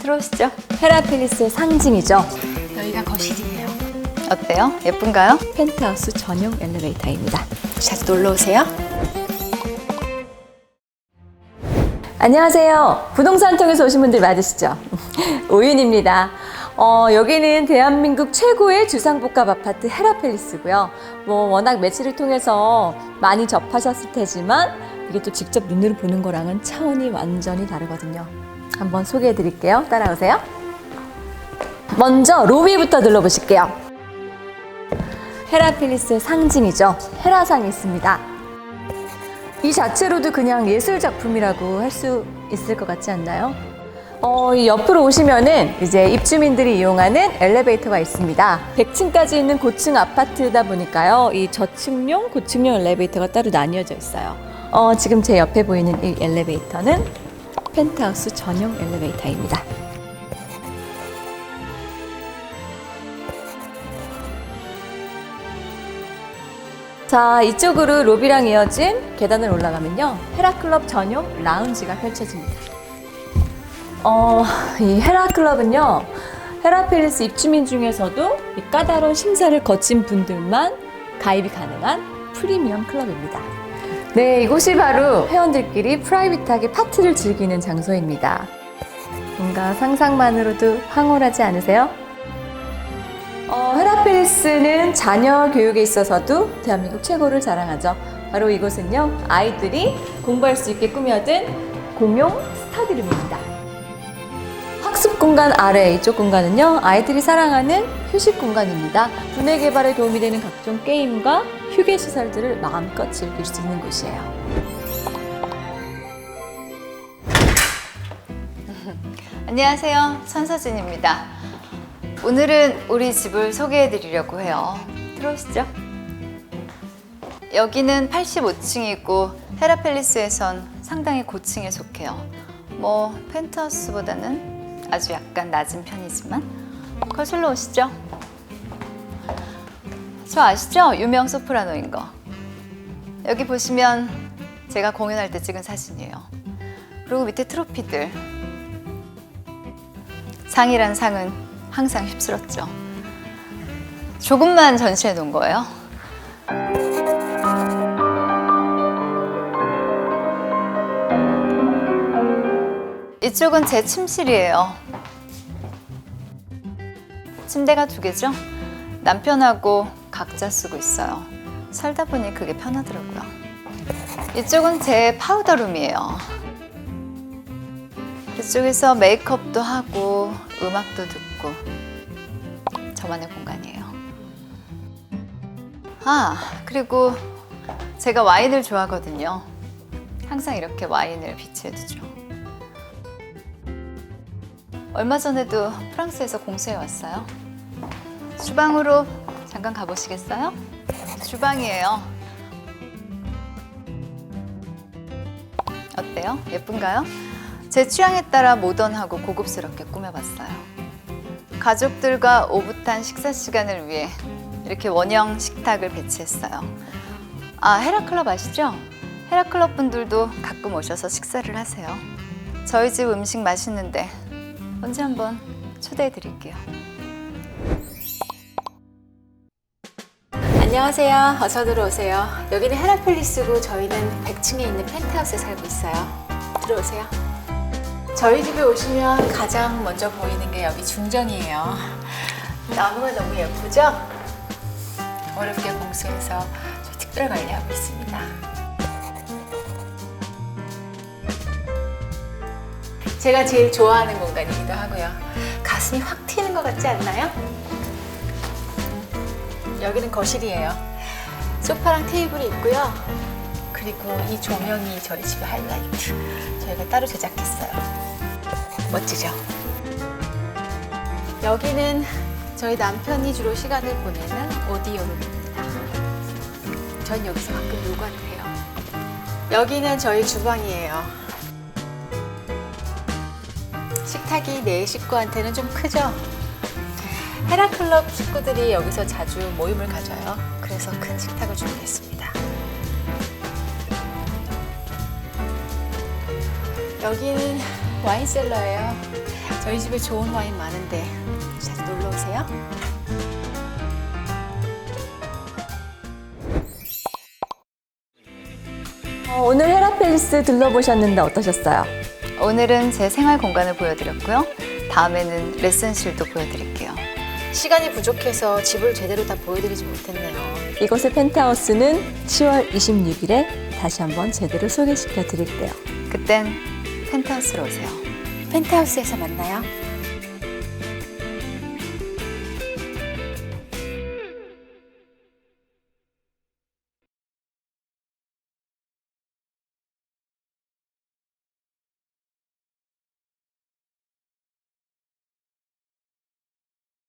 들어오시죠. 헤라필리스의 상징이죠. 여기가 거실이에요. 어때요? 예쁜가요? 펜트하우스 전용 엘리베이터입니다. 자주 놀러 오세요. 안녕하세요. 부동산 통해서 오신 분들 맞으시죠? 오윤입니다. 어, 여기는 대한민국 최고의 주상복합 아파트 헤라펠리스고요. 뭐 워낙 매체를 통해서 많이 접하셨을 테지만 이게 또 직접 눈으로 보는 거랑은 차원이 완전히 다르거든요. 한번 소개해 드릴게요. 따라오세요. 먼저 로비부터 둘러보실게요. 헤라필리스의 상징이죠. 헤라상이 있습니다. 이 자체로도 그냥 예술 작품이라고 할 수 있을 것 같지 않나요? 어, 이 옆으로 오시면은 이제 입주민들이 이용하는 엘리베이터가 있습니다. 100층까지 있는 고층 아파트다 보니까요. 이 저층용, 고층용 엘리베이터가 따로 나뉘어져 있어요. 어, 지금 제 옆에 보이는 이 엘리베이터는 펜트하우스 전용 엘리베이터입니다. 자, 이쪽으로 로비랑 이어진 계단을 올라가면요. 헤라클럽 전용 라운지가 펼쳐집니다. 어, 이 헤라클럽은요. 헤라필리스 입주민 중에서도 이 까다로운 심사를 거친 분들만 가입이 가능한 프리미엄 클럽입니다. 네, 이곳이 바로 회원들끼리 프라이빗하게 파티를 즐기는 장소입니다. 뭔가 상상만으로도 황홀하지 않으세요? 어, 헤라필리스는 자녀 교육에 있어서도 대한민국 최고를 자랑하죠. 바로 이곳은요, 아이들이 공부할 수 있게 꾸며둔 공용 스터디룸입니다. 학습 공간 아래 이쪽 공간은요, 아이들이 사랑하는 휴식 공간입니다. 두뇌 개발에 도움이 되는 각종 게임과 휴게 시설들을 마음껏 즐길 수 있는 곳이에요. 안녕하세요. 선서진입니다. 오늘은 우리 집을 소개해 드리려고 해요. 들어오시죠. 여기는 85층이고 헤라펠리스에선 상당히 고층에 속해요. 뭐 펜트하우스보다는 아주 약간 낮은 편이지만 거실로 오시죠. 저 아시죠? 유명 소프라노인 거. 여기 보시면 제가 공연할 때 찍은 사진이에요. 그리고 밑에 트로피들. 상이란 상은 항상 휩쓸었죠. 조금만 전시해 놓은 거예요. 이쪽은 제 침실이에요. 침대가 두 개죠? 남편하고 각자 쓰고 있어요. 살다 보니 그게 편하더라고요. 이쪽은 제 파우더 룸이에요. 이쪽에서 메이크업도 하고 음악도 듣고 저만의 공간이에요. 아, 그리고 제가 와인을 좋아하거든요. 항상 이렇게 와인을 비치해 두죠. 얼마 전에도 프랑스에서 공수해 왔어요. 주방으로 잠깐 가보시겠어요? 주방이에요. 어때요? 예쁜가요? 제 취향에 따라 모던하고 고급스럽게 꾸며봤어요. 가족들과 오붓한 식사 시간을 위해 이렇게 원형 식탁을 배치했어요. 아, 헤라클럽 아시죠? 헤라클럽 분들도 가끔 오셔서 식사를 하세요. 저희 집 음식 맛있는데 언제 한번 초대해 드릴게요. 안녕하세요. 어서 들어오세요. 여기는 헤라펠리스고 저희는 100층에 있는 펜트하우스에 살고 있어요. 들어오세요. 저희 집에 오시면 가장 먼저 보이는 게 여기 중정이에요. 나무가 너무 예쁘죠? 어렵게 공수해서 저희 특별 관리하고 있습니다. 제가 제일 좋아하는 공간이기도 하고요. 가슴이 확 튀는 것 같지 않나요? 여기는 거실이에요. 소파랑 테이블이 있고요. 그리고 이 조명이 저희 집의 하이라이트. 저희가 따로 제작했어요. 멋지죠? 여기는 저희 남편이 주로 시간을 보내는 오디오룸입니다. 전 여기서 가끔 요가를 해요. 여기는 저희 주방이에요. 식탁이 내 식구한테는 좀 크죠? 헤라클럽 식구들이 여기서 자주 모임을 가져요. 그래서 큰 식탁을 준비했습니다. 여기는 와인셀러예요. 저희 집에 좋은 와인 많은데 자주 놀러 오세요. 어, 오늘 헤라펠리스 둘러보셨는데 어떠셨어요? 오늘은 제 생활 공간을 보여드렸고요. 다음에는 레슨실도 보여드릴게요. 시간이 부족해서 집을 제대로 다 보여드리지 못했네요. 이곳의 펜트하우스는 10월 26일에 다시 한번 제대로 소개시켜 드릴게요. 그땐 펜트하우스로 오세요. 펜트하우스에서 만나요.